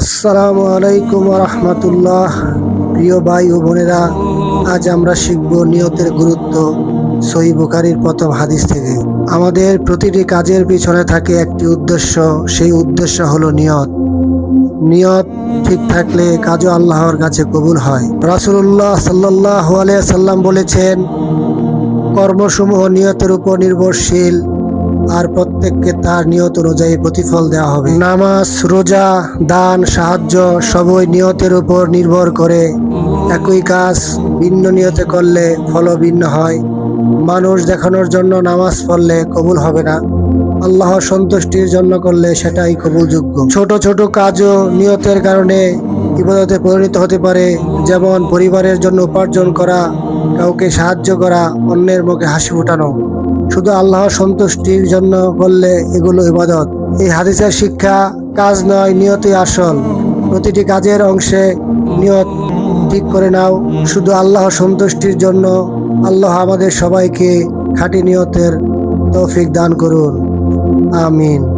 আসসালামু আলাইকুম রহমতুল্লাহ প্রিয় ভাই ও বোনেরা, আজ আমরা শিখব নিয়তের গুরুত্ব সহি বুখারির প্রথম হাদিস থেকে। আমাদের প্রতিটি কাজের পিছনে থাকে একটি উদ্দেশ্য, সেই উদ্দেশ্য হলো নিয়ত। নিয়ত ঠিক থাকলে কাজও আল্লাহর কাছে কবুল হয়। রাসুল্লাহ সাল্লাহ আলিয়া সাল্লাম বলেছেন, কর্মসমূহ নিয়তের উপর নির্ভরশীল। আর প্রত্যেককে তার নিয়ত অনুযায়ী প্রতিফল দেওয়া হবে। নামাজ, রোজা, দান, সাহায্য সবই নিয়তের উপর নির্ভর করে। একই কাজ ভিন্ন নিয়তে করলে ফল ভিন্ন হয়। মানুষ দেখানোর জন্য নামাজ পড়লে কবুল হবে না। আল্লাহ সন্তুষ্টির জন্য করলে সেটাই কবুলযোগ্য। ছোট ছোট কাজও নিয়তের কারণে ইবাদতে পরিণত হতে পারে। যেমন পরিবারের জন্য উপার্জন করা, কাউকে সাহায্য করা, অন্যের মুখে হাসি ফোটানো। শুধু আল্লাহ সন্তুষ্টির জন্য করলে এগুলো ইবাদত। এই হাদিসের শিক্ষা কাজ নয়, নিয়তই আসল। প্রতিটি কাজের অংশে নিয়ত ঠিক করে নাও। শুধু আল্লাহ সন্তুষ্টির জন্য আল্লাহ আমাদের সবাইকে খাঁটি নিয়তের তৌফিক দান করুন। আমিন।